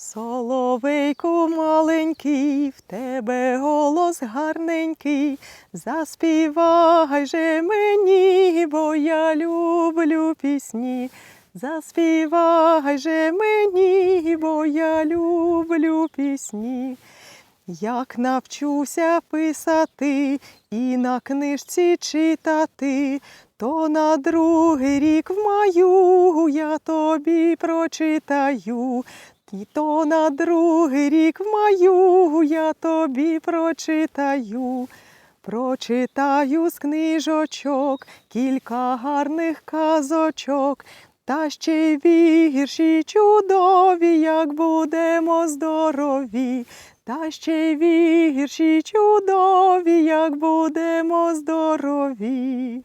Соловейку маленький, в тебе голос гарненький, заспівай же мені, бо я люблю пісні. Заспівай же мені, бо я люблю пісні. Як навчуся писати і на книжці читати, то на другий рік в маю я тобі прочитаю. І то на другий рік в маю я тобі прочитаю. Прочитаю з книжочок кілька гарних казочок, та ще й вірші чудові, як будемо здорові, та ще й вірші чудові, як будемо здорові.